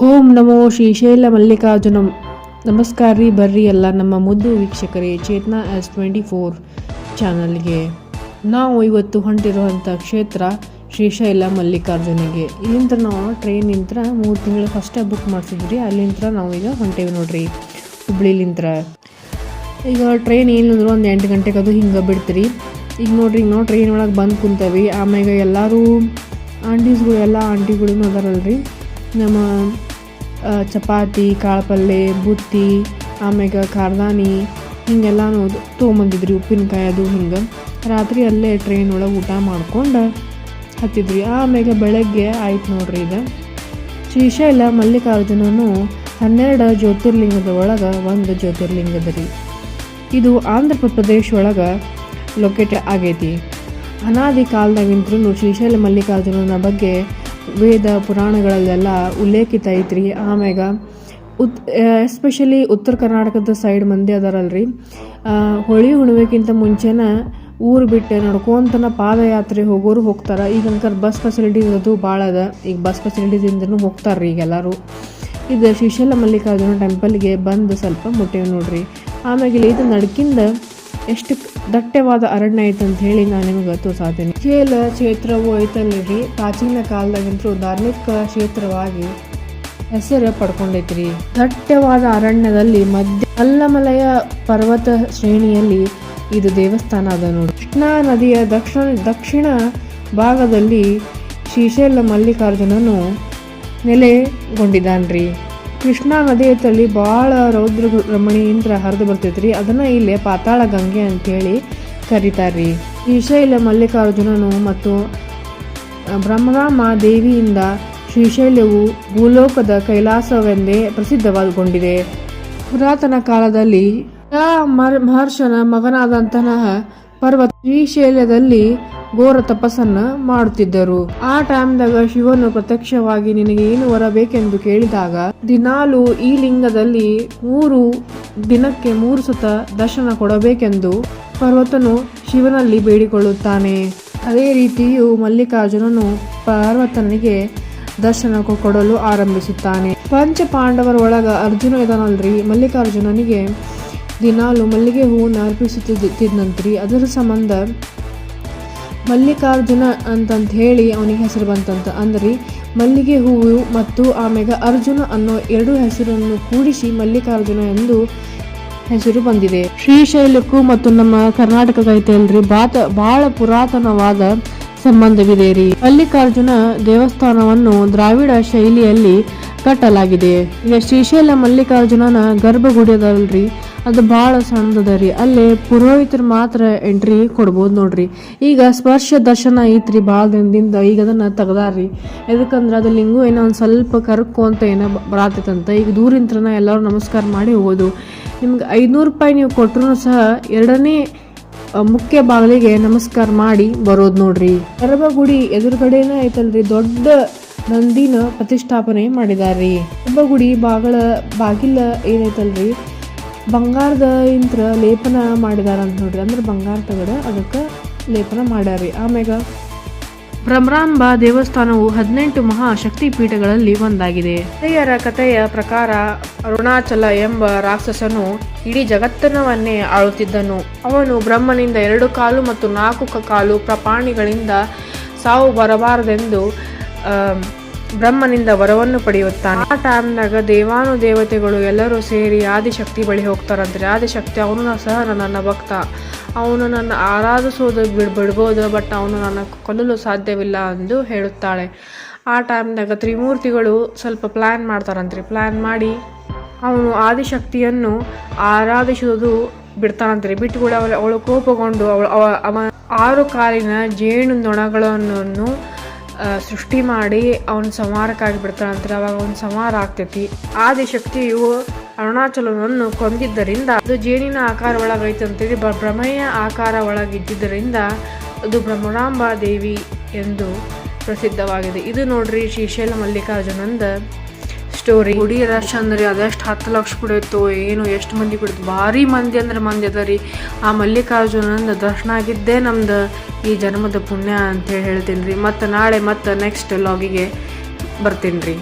ಓಂ ನಮೋ ಶ್ರೀಶೈಲ ಮಲ್ಲಿಕಾರ್ಜುನ. ನಮಸ್ಕಾರ ರೀ ಬರ್ರಿ ಎಲ್ಲ ನಮ್ಮ ಮುದ್ದು ವೀಕ್ಷಕರೇ, ಚೇತನಾ ಎಸ್ ಟ್ವೆಂಟಿ ಫೋರ್ ಚಾನಲ್ಗೆ. ನಾವು ಇವತ್ತು ಹೊಂಟಿರುವಂಥ ಕ್ಷೇತ್ರ ಶ್ರೀಶೈಲ ಮಲ್ಲಿಕಾರ್ಜುನಿಗೆ. ಇಲ್ಲಿಂದ ನಾವು ಟ್ರೈನಿಂತ್ರ ಮೂರು ತಿಂಗಳು ಫಸ್ಟೇ ಬುಕ್ ಮಾಡಿಸಿದ್ರಿ ಅಲ್ಲಿಂದ ನಾವು ಈಗ ಹೊಂಟೇವಿ ನೋಡ್ರಿ ಹುಬ್ಳಿಲಿಂತ್ರ. ಈಗ ಟ್ರೈನ್ ಏನಂದ್ರು ಒಂದು ಎಂಟು ಗಂಟೆಗೆ ಅದು ಹಿಂಗೆ ಬಿಡ್ತೀರಿ. ಈಗ ನೋಡ್ರಿ, ಈಗ ನಾವು ಟ್ರೈನ್ ಒಳಗೆ ಬಂದು ಕುಂತೇವಿ. ಆಮ್ಯಾಗ ಎಲ್ಲರೂ ಆಂಟೀಸ್ಗಳು, ಎಲ್ಲ ಆಂಟಿಗಳು ಅದಾರಲ್ರಿ. ನಮ್ಮ ಚಪಾತಿ ಕಾಳು ಪಲ್ಯ ಬುತ್ತಿ, ಆಮ್ಯಾಗ ಕಾರ್ದಾನಿ ಹಿಂಗೆಲ್ಲಾನು ತೊಗೊಂಬಂದಿದ್ರಿ, ಉಪ್ಪಿನಕಾಯಿ ಅದು ಹಿಂಗೆ. ರಾತ್ರಿ ಅಲ್ಲೇ ಟ್ರೈನ್ ಒಳಗೆ ಊಟ ಮಾಡ್ಕೊಂಡು ಹತ್ತಿದ್ವಿ. ಆಮ್ಯಾಗ ಬೆಳಗ್ಗೆ ಆಯ್ತು ನೋಡ್ರಿ ಇದು ಶ್ರೀಶೈಲ, ಮಲ್ಲಿಕಾರ್ಜುನನು ಹನ್ನೆರಡು ಜ್ಯೋತಿರ್ಲಿಂಗದ ಒಳಗೆ ಒಂದು ಜ್ಯೋತಿರ್ಲಿಂಗದ ರೀ. ಇದು ಆಂಧ್ರ ಪ್ರದೇಶ ಒಳಗೆ ಲೊಕೇಟ್ ಆಗೈತಿ. ಅನಾದಿ ಕಾಲದಾಗಿಂತ್ರೂ ಶ್ರೀಶೈಲ, ಮಲ್ಲಿಕಾರ್ಜುನನ ಬಗ್ಗೆ ವೇದ ಪುರಾಣಗಳಲ್ಲೆಲ್ಲ ಉಲ್ಲೇಖಿತ ಐತ್ರಿ ಆಮ್ಯಾಗ ಉತ್ ಎಸ್ಪೆಷಲಿ ಉತ್ತರ ಕರ್ನಾಟಕದ ಸೈಡ್ ಮಂದಿ ಅದಾರಲ್ರಿ. ಹೋಳಿ ಹುಣ್ಣಿಮೆಕ್ಕಿಂತ ಮುಂಚೆನ ಊರು ಬಿಟ್ಟು ನಡ್ಕೊಂತನ ಪಾದಯಾತ್ರೆ ಹೋಗೋರು ಹೋಗ್ತಾರೆ. ಈಗ ಅಂಕರ್ ಬಸ್ ಫೆಸಿಲಿಟಿ ಅದು ಭಾಳ ಅದ. ಈಗ ಬಸ್ ಫೆಸಿಲಿಟೀಸಿಂದನೂ ಹೋಗ್ತಾರ್ರಿ ಈಗ ಎಲ್ಲರೂ. ಇದು ಶ್ರೀಶೈಲ ಮಲ್ಲಿಕಾರ್ಜುನ ಟೆಂಪಲ್ಗೆ ಬಂದು ಸ್ವಲ್ಪ ಮುಟ್ಟೇವೆ ನೋಡ್ರಿ. ಆಮ್ಯಾಗ ಇದು ನಡ್ಕಿಂದ ಎಷ್ಟು ದಟ್ಟವಾದ ಅರಣ್ಯ ಐತೆ ಅಂತ ಹೇಳಿ ನಾನು ನಿಮಗೆ ತೋರ್ಸಾತೀನಿ ಚೇಲ ಕ್ಷೇತ್ರವು ಐತಲ್ರಿ ಪ್ರಾಚೀನ ಕಾಲದಾಗಂತೂ ಧಾರ್ಮಿಕ ಕ್ಷೇತ್ರವಾಗಿ ಹೆಸರು ಪಡ್ಕೊಂಡೈತ್ರಿ. ದಟ್ಟವಾದ ಅರಣ್ಯದಲ್ಲಿ ಮಧ್ಯ ಅಲ್ಲಮಲಯ ಪರ್ವತ ಶ್ರೇಣಿಯಲ್ಲಿ ಇದು ದೇವಸ್ಥಾನ ಅದ ನೋಡಿ ಕೃಷ್ಣಾ ನದಿಯ ದಕ್ಷಿಣ ದಕ್ಷಿಣ ಭಾಗದಲ್ಲಿ ಶ್ರೀಶೈಲ ಮಲ್ಲಿಕಾರ್ಜುನನು ನೆಲೆಗೊಂಡಿದ್ದಾನ್ರಿ. ಕೃಷ್ಣಾ ನದಿಯ ತಳಿ ಭಾಳ ರೌದ್ರ ರಮಣೀಯಿಂದ ಹರಿದು ಬರ್ತೈತ್ರಿ. ಅದನ್ನ ಇಲ್ಲಿ ಪಾತಾಳ ಗಂಗೆ ಅಂತೇಳಿ ಕರೀತಾರ್ರಿ. ಶ್ರೀಶೈಲ ಮಲ್ಲಿಕಾರ್ಜುನನು ಮತ್ತು ಬ್ರಹ್ಮರಾಮ ದೇವಿಯಿಂದ ಶ್ರೀಶೈಲವು ಭೂಲೋಕದ ಕೈಲಾಸವೆಂದೇ ಪ್ರಸಿದ್ಧವಾಗೊಂಡಿದೆ ಪುರಾತನ ಕಾಲದಲ್ಲಿ ಮಹರ್ಷನ ಮಗನಾದಂತಹ ಪರ್ವತ ಶ್ರೀಶೈಲದಲ್ಲಿ ಘೋರ ತಪಸ್ಸನ್ನ ಮಾಡುತ್ತಿದ್ದರು. ಆ ಟೈಮ್ದಾಗ ಶಿವನು ಪ್ರತ್ಯಕ್ಷವಾಗಿ ನಿನಗೆ ಏನು ಬರಬೇಕೆಂದು ಕೇಳಿದಾಗ, ದಿನಾಲು ಈ ಲಿಂಗದಲ್ಲಿ ಮೂರು ದಿನಕ್ಕೆ ಮೂರು ಸತ ದರ್ಶನ ಕೊಡಬೇಕೆಂದು ಪರ್ವತನು ಶಿವನಲ್ಲಿ ಬೇಡಿಕೊಳ್ಳುತ್ತಾನೆ. ಅದೇ ರೀತಿಯು ಮಲ್ಲಿಕಾರ್ಜುನನು ಪಾರ್ವತನಿಗೆ ದರ್ಶನ ಕೊಡಲು ಆರಂಭಿಸುತ್ತಾನೆ. ಪಂಚ ಪಾಂಡವರ ಒಳಗ ಅರ್ಜುನ ಇದನಲ್ರಿ? ಮಲ್ಲಿಕಾರ್ಜುನನಿಗೆ ದಿನಾಲು ಮಲ್ಲಿಗೆ ಹೂವನ್ನು ಅರ್ಪಿಸುತ್ತಿದ್ದಂತ್ರಿ. ಅದರ ಸಂಬಂಧ ಮಲ್ಲಿಕಾರ್ಜುನ ಅಂತಂತ ಹೇಳಿ ಅವನಿಗೆ ಹೆಸರು ಬಂತಂತ. ಅಂದ್ರಿ ಮಲ್ಲಿಗೆ ಹೂವು ಮತ್ತು ಆಮೇಲೆ ಅರ್ಜುನ ಅನ್ನೋ ಎರಡು ಹೆಸರನ್ನು ಕೂಡಿಸಿ ಮಲ್ಲಿಕಾರ್ಜುನ ಎಂದು ಹೆಸರು ಬಂದಿದೆ. ಶ್ರೀಶೈಲಕ್ಕೂ ಮತ್ತು ನಮ್ಮ ಕರ್ನಾಟಕ ಐತಲ್ರಿ ಬಾತ ಬಹಳ ಪುರಾತನವಾದ ಸಂಬಂಧವಿದೆ ರೀ. ಮಲ್ಲಿಕಾರ್ಜುನ ದೇವಸ್ಥಾನವನ್ನು ದ್ರಾವಿಡ ಶೈಲಿಯಲ್ಲಿ ಕಟ್ಟಲಾಗಿದೆ. ಈಗ ಶ್ರೀಶೈಲ ಮಲ್ಲಿಕಾರ್ಜುನನ ಗರ್ಭಗುಡಿ ಅದಲ್ರಿ ಅದು ಭಾಳ ಸಣ್ಣದ ರೀ. ಅಲ್ಲಿ ಪುರೋಹಿತರು ಮಾತ್ರ ಎಂಟ್ರಿ ಕೊಡ್ಬೋದು ನೋಡ್ರಿ. ಈಗ ಸ್ಪರ್ಶ ದರ್ಶನ ಐತ್ರಿ ಭಾಳ ದಿನದಿಂದ, ಈಗ ಅದನ್ನ ತೆಗ್ದಾರ್ರಿ. ಎದಕ್ಕಂದ್ರೆ ಅದು ಲಿಂಗು ಏನೋ ಒಂದು ಸ್ವಲ್ಪ ಕರ್ಕೊ ಅಂತ ಏನೋ ಬರಾತೈತಂತ. ಈಗ ದೂರಿಂತ್ರನ ಎಲ್ಲರೂ ನಮಸ್ಕಾರ ಮಾಡಿ ಹೋಗೋದು. ನಿಮ್ಗೆ ಐದುನೂರು ರೂಪಾಯಿ ನೀವು ಕೊಟ್ಟರು ಸಹ ಎರಡನೇ ಮುಖ್ಯ ಬಾಗಿಲಿಗೆ ನಮಸ್ಕಾರ ಮಾಡಿ ಬರೋದು ನೋಡ್ರಿ. ಗುಡಿ ಎದುರುಗಡೆನೇ ಐತಲ್ರಿ, ದೊಡ್ಡ ನಂದಿನ ಪ್ರತಿಷ್ಠಾಪನೆ ಮಾಡಿದಾರ್ರಿ. ಗರ್ಭಗುಡಿ ಬಾಗಳ, ಬಾಗಿಲ ಏನೈತಲ್ರಿ ಬಂಗಾರದ ಇಂತ್ರ ಲೇಪನ ಮಾಡಿದಾರಂತ ನೋಡ್ರಿ. ಅಂದ್ರೆ ಬಂಗಾರ ತಗಡ ಅದಕ್ಕೆ ಲೇಪನ ಮಾಡ್ಯಾರಿ ಆಮ್ಯಾಗ ಭ್ರಮರಾಂಬ ದೇವಸ್ಥಾನವು ಹದಿನೆಂಟು ಮಹಾಶಕ್ತಿ ಪೀಠಗಳಲ್ಲಿ ಒಂದಾಗಿದೆ. ಹಿರಿಯರ ಕಥೆಯ ಪ್ರಕಾರ ಅರುಣಾಚಲ ಎಂಬ ರಾಕ್ಷಸನು ಇಡೀ ಜಗತ್ತನವನ್ನೇ ಆಳುತ್ತಿದ್ದನು. ಅವನು ಬ್ರಹ್ಮನಿಂದ ಎರಡು ಕಾಲು ಮತ್ತು ನಾಲ್ಕು ಕಾಲು ಪ್ರಪಾಣಿಗಳಿಂದ ಸಾವು ಬರಬಾರದೆಂದು ಬ್ರಹ್ಮನಿಂದ ವರವನ್ನು ಪಡೆಯುತ್ತಾನೆ. ಆ ಟೈಮ್ನಾಗ ದೇವಾನು ದೇವತೆಗಳು ಎಲ್ಲರೂ ಸೇರಿ ಆದಿಶಕ್ತಿ ಬಳಿ ಹೋಗ್ತಾರಂದ್ರೆ ಆದಿಶಕ್ತಿ ಅವನು ಸಹ ನನ್ನ ಭಕ್ತ. ಅವನು ನನ್ನ ಆರಾಧಿಸೋದು ಬಿಡ್, ಬಿಡ್ಬೋದು ಬಟ್ ಅವನು ನನ್ನ ಕೊಲ್ಲಲು ಸಾಧ್ಯವಿಲ್ಲ ಎಂದು ಹೇಳುತ್ತಾಳೆ. ಆ ಟೈಮ್ನಾಗ ತ್ರಿಮೂರ್ತಿಗಳು ಸ್ವಲ್ಪ ಪ್ಲ್ಯಾನ್ ಮಾಡ್ತಾರಂತ್ರಿ. ಪ್ಲ್ಯಾನ್ ಮಾಡಿ ಅವನು ಆದಿಶಕ್ತಿಯನ್ನು ಆರಾಧಿಸೋದು ಬಿಡ್ತಾನಂತ್ರಿ. ಬಿಟ್ಟುಗಳು ಕೂಡ ಅವಳು ಕೋಪಗೊಂಡು ಅವಳು ಅವ ಆರು ಕಾಲಿನ ಜೇನು ನೊಣಗಳನ್ನು ಸೃಷ್ಟಿ ಮಾಡಿ ಅವನ ಸಂಹಾರಕ್ಕಾಗಿ ಅಂತಾರೆ. ಅವಾಗ ಅವನ ಸಂಹಾರ ಆಗ್ತೈತಿ. ಆದಿಶಕ್ತಿಯು ಅರುಣಾಚಲವನ್ನು ಕೊಂದಿದ್ದರಿಂದ ಅದು ಜೇನಿನ ಆಕಾರ ಒಳಗೈತೆ ಅಂತೇಳಿ ಬ- ಭ್ರಮೆಯ ಆಕಾರ ಒಳಗಿದ್ದರಿಂದ ಅದು ಭ್ರಮರಾಂಬಾ ದೇವಿ ಎಂದು ಪ್ರಸಿದ್ಧವಾಗಿದೆ. ಇದು ನೋಡ್ರಿ ಶ್ರೀಶೈಲ ಮಲ್ಲಿಕಾರ್ಜುನಂದ ಸ್ಟೋರಿ ಗುಡಿ ರಶ್ ಅಂದ್ರೆ ಅದೆಷ್ಟು ಹತ್ತು ಲಕ್ಷ ಕುಡಿಯಿತು ಏನು ಎಷ್ಟು ಮಂದಿ ಕುಡಿತು ಭಾರಿ ಮಂದಿ ಅಂದ್ರೆ ಮಂದಿ ಅದ ರೀ. ಆ ಮಲ್ಲಿಕಾರ್ಜುನಂದ ದರ್ಶನ ಆಗಿದ್ದೇ ನಮ್ದು ಈ ಜನ್ಮದ ಪುಣ್ಯ ಅಂತ ಹೇಳಿ ಹೇಳ್ತೀನಿ ರೀ ಮತ್ತು ನಾಳೆ ಮತ್ತು ನೆಕ್ಸ್ಟ್ ಲಾಗಿಗೆ ಬರ್ತೀನಿ ರೀ